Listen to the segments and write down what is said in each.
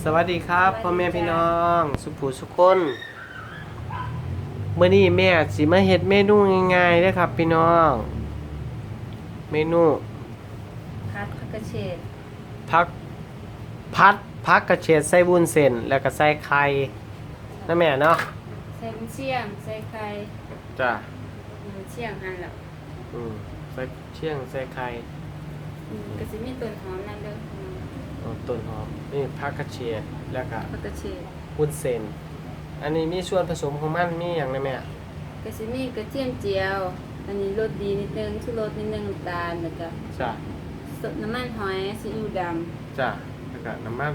สวัสดีครับพ่อแม่พี่น้อง สุภูสุคนเมื่อนี้แม่สิมาเฮ็ดเมนูง่ายๆเด้อครับ พี่น้อง เมนูพัดผักกระเฉดพักพัดพักกระเฉดใส่วุ้นเส้นแล้วก็ใส่ไข่นะแม่เนาะใส่บุญเชียงใส่ไข่จ้ะบุญเชียงหั่นแล้วอืมใส่เชียงใส่ไข่อืมก็สิมีต้นหอมนั่นเด้ออืมเอา ต้นหอมนี่พักกระเฉดแล้วก็ผักกระเฉดวุ้นเส้นอันนี้มีส่วนผสมของมันมีอย่างนะแม่ก็สิมีกระเทียมเจียว อันนี้รสดีนิดนึงชูรสนิดนึงน้ำตาลแล้วก็จ้ะสดน้ำมันหอยซีอิ๊วดจ้ะแล้วก็น้ำมัน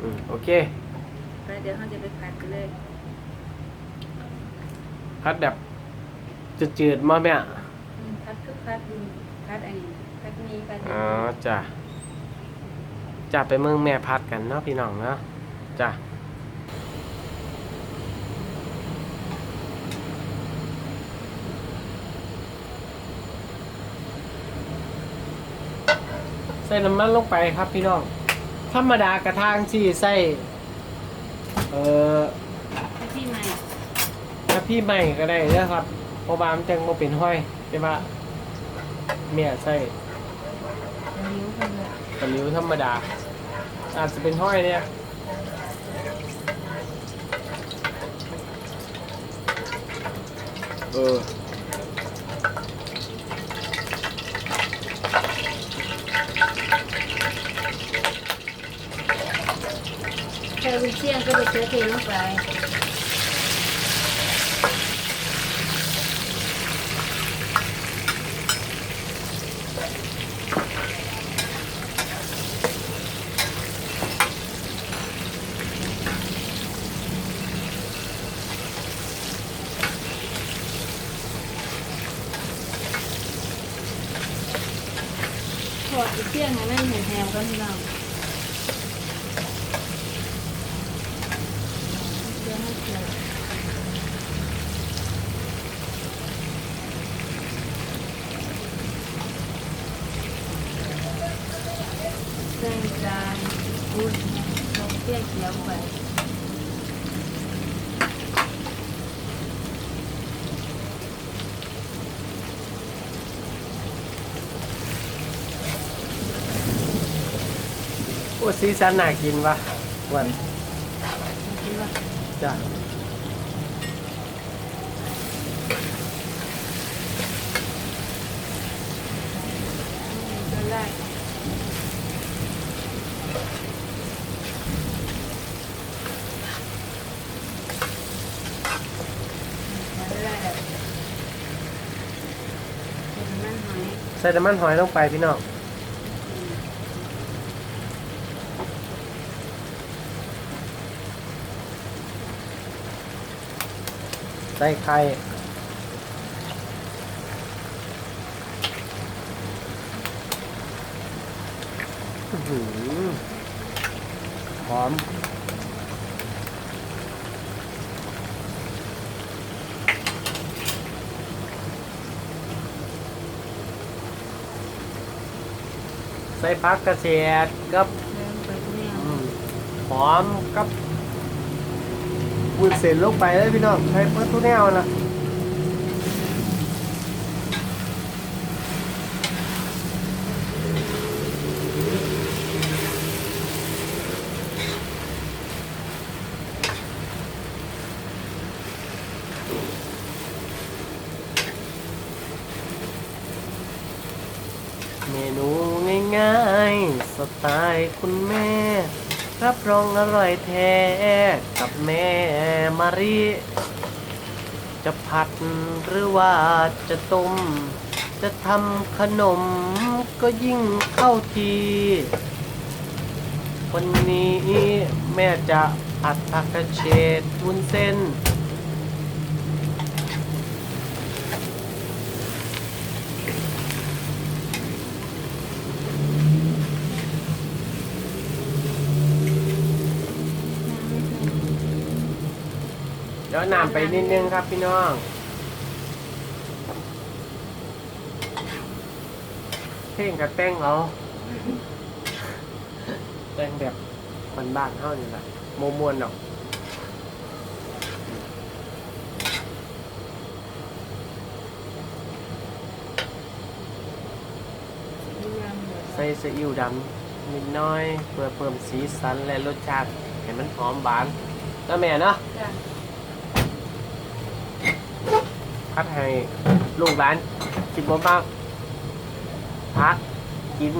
อืมโอเคำแล้วเดี๋ยวเราจะไปผัดกันเลยพัดแบบจืดๆมาแม่อืมผัดคือผัดดินผัดอันนี้ผัดนี้ผัดอ๋อจ้ะ จะไปเมืองแม่พัดกันเนาะพี่น้องเนาะจ้ะใส่น้ำมันลงไปครับพี่น้อง ธรรมดากระทางที่ใส่ เอ่อที่ใหม่ถ้าพี่ใหม่ก็ได้เด้อครับเพราะว่ามันจังบ่เป็นห้อยใช่ปะแม่ใส่ กันเลยตะหลิวธรรมดา อาจจะเป็นห้อยเนี่ยเออใส่บุญเชียงก็ไปเชื้อเทลงไป เชียงให้มันแห้งๆก่อนพี่น้องเดี๋ยวให้เกิดเส้นจานอุ้ยลงเตี้ยเขียวไป โอ้ซีซันน่ากินวะวันคิดว่าจ้ะจะได้จะได้เป็นมันหอยใส่น้ำมันหอยลงไปพี่น้อง ใส่ไข่อื้อหือหอมใส่พักกระเฉดกับเริ่มไปเนี่ยอืมหอมกับ วุ้นเส้นลงไปเลยพี่น้องใช้เปิดตัวแนวนะเมนูง่ายๆ สไตล์คุณแม่ รับรองอร่อยแท้กับแม่มารี จะผัดหรือว่าจะต้ม จะทำขนมก็ยิ่งเข้าที วันนี้แม่จะผัดผักกระเฉดวุ้นเส้น ดี๋ยวน้ำไปนิดนึงครับพี่น้องเพ่งกับแป้งเอาแป้งแบบบ้านๆเฮานี่แหละโมมวนดอกใส่ซีอิ๊วดำนิดน้อย เพื่อเพิ่มสีสันและรสชาติให้มันหอมหวานแล้วแม่เนาะ จ้ะ พัดให้ลูกหลานกินบ่มากพักกิน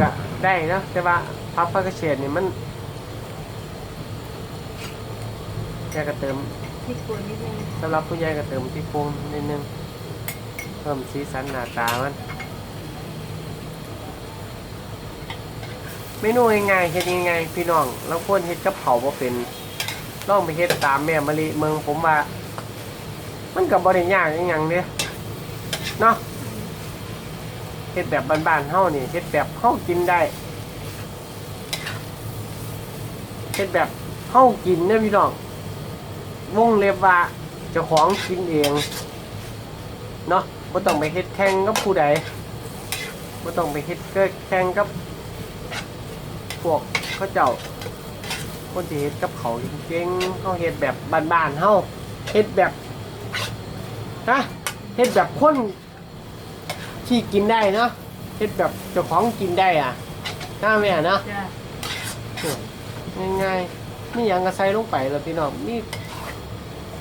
ก็ได้เนาะแต่ว่าพับพักกระเฉดนี่มันแกก็เติมพริกป่นนิดนึงสำหรับผู้ใหญ่ก็เติมพริกป่นนิดนึงเพิ่มสีสันหน้าตามันเมนูง่ายๆเฮ็ดง่ายๆพี่น้องแล้วคนเฮ็ดกับเผาวบ่เป็นลองไปเฮ็ดตามแม่มะลิเมืองผมว่า มันก็บ่ได้ยากอีหยังเด้เนาะเฮ็ดแบบบ้านๆเฮานี่เฮ็ดแบบเฮากินได้เฮ็ดแบบเฮากินเด้อพี่น้องวงเล็บว่าเจ้าของกินเองเนาะบ่ต้องไปเฮ็ดแข่งกับผู้ใดบ่ต้องไปเฮ็ดเกิดแข่งกับพวกเขาเจ้า คนที่เฮ็ดกับเขาเก่งๆเขาเฮ็ดแบบบ้านๆเฮาเฮ็ดแบบ นะเฮ็ดแบบคนที่กินได้เนาะเฮ็ดแบบเจ้าของกินได้อะน่าแม่เนาะจ้ะง่ายๆนี่ยังกระใส่ลงไปแล้วพี่น้องนี่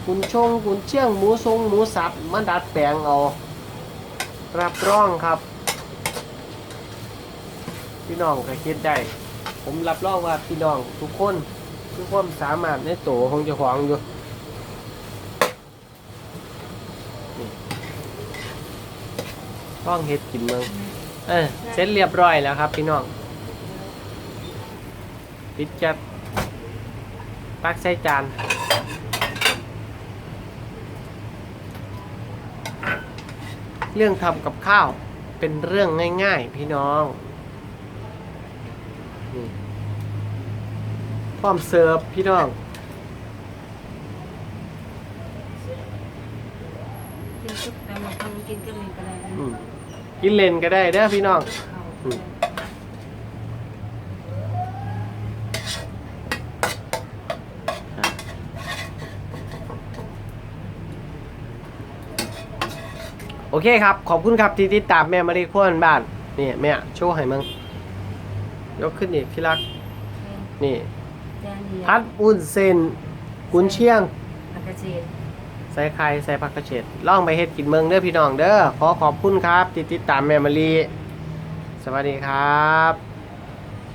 กุนชงกุนเชียงหมูทรงหมูสับมาดัดแปลงเอารับรองครับ พี่น้องก็คิดได้ ผมรับรองว่าพี่น้องทุกคนทุกความสามารถในโตวของเจ้าของอยู่ ต้องเฮ็ดกินเมืองเออเสร็จเรียบร้อยแล้วครับ พี่น้องปิดจัดตักใส่จานเรื่องทำกับข้าวเป็นเรื่องง่าย ๆ พี่น้องนี่พร้อมเสิร์ฟพี่น้องกินซุปแต่มาทำกินก็มีก็ได้นะอืม กินเล่นก็ได้เด้อพี่น้องอืมโอเคครับ ขอบคุณครับที่ติดตามแม่มารีควนบ้าน นี่แม่โชว์ให้มึง ยกขึ้นอีกที่รัก นี่จานนี้พัดอุ่นเซนกุนเชียงผักกระเฉด ใส่ไข่ใส่ผักกระเฉดล่องไปเฮ็ดกินเมืองเด้อพี่น้องเด้อขอขอบคุณครับ ติดติดตามแม่มารีสวัสดีครับ